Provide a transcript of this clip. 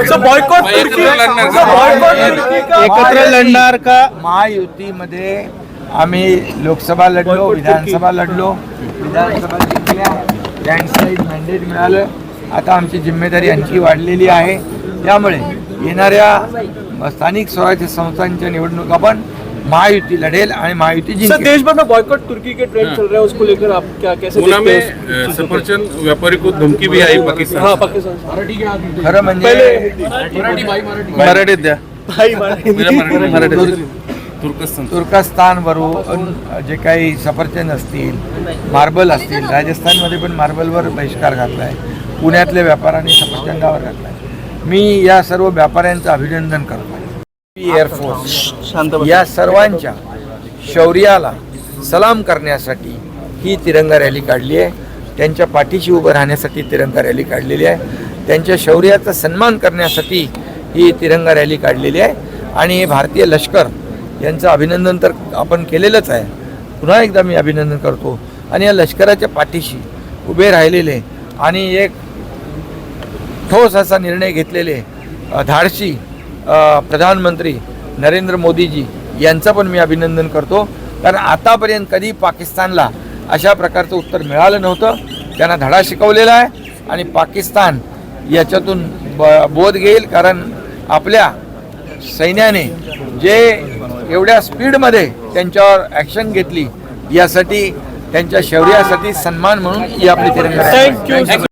Boycott एकत्र लढणार. एकत्र लढणार का? महायुतीमध्ये आम्ही लोकसभा लढलो विधानसभा लढलो. विधानसभा जिंकल्या. लँडस्लाईड मॅन्डेट मिळालं. आता आमची जिम्मेदारी आणखी वाढलेली आहे. त्यामुळे येणाऱ्या स्थानिक स्वराज्य संस्थांच्या निवडणुका पण महायुती लढेल आणि महायुती सर जिंकेल. देश भर में बॉयकॉट तुर्की के ट्रेंड चल रहे हैं उसको लेकर आप क्या कैसे में हैं अ, सफरचंद व्यापारी को धमकी भी आई पाकिस्तान हाँ। पाकिस्तान खरं म्हणजे पहले मराठीत द्या। भाई मराठी। मेरा मराठी- मराठीत तुर्कस्तान तुर्कस्तानवरून जे काही सफरचंद असतील मार्बल असतील राजस्थानमध्ये पण मार्बलवर बहिष्कार घातला आहे. पुण्यातल्या व्यापाऱ्यांनी सफरचंदावर घातला आहे. मी या सर्व व्यापाऱ्यांचं अभिनंदन करतो. एअरफोर्स. या सर्वांच्या शौर्याला सलाम करण्यासाठी ही तिरंगा रॅली काढली आहे. त्यांच्या पाठीशी उभं राहण्यासाठी तिरंगा रॅली काढलेली आहे. त्यांच्या शौर्याचा सन्मान करण्यासाठी ही तिरंगा रॅली काढलेली आहे. आणि हे भारतीय लष्कर यांचं अभिनंदन तर आपण केलेलंच आहे. पुन्हा एकदा मी अभिनंदन करतो. आणि या लष्कराच्या पाठीशी उभे राहिलेले आणि एक ठोस असा निर्णय घेतलेले अ, प्रधानमंत्री नरेंद्र मोदीजी यांचं पण मी अभिनंदन करतो. कारण आतापर्यंत कधी पाकिस्तानला अशा प्रकारचं उत्तर मिळालं नव्हतं. त्यांना धडा शिकवलेला आहे आणि पाकिस्तान याच्यातून ब बोध घेईल. कारण आपल्या सैन्याने जे एवढ्या स्पीडमध्ये त्यांच्यावर ॲक्शन घेतली यासाठी त्यांच्या शौर्यासाठी सन्मान म्हणून ही आपली तिरंगा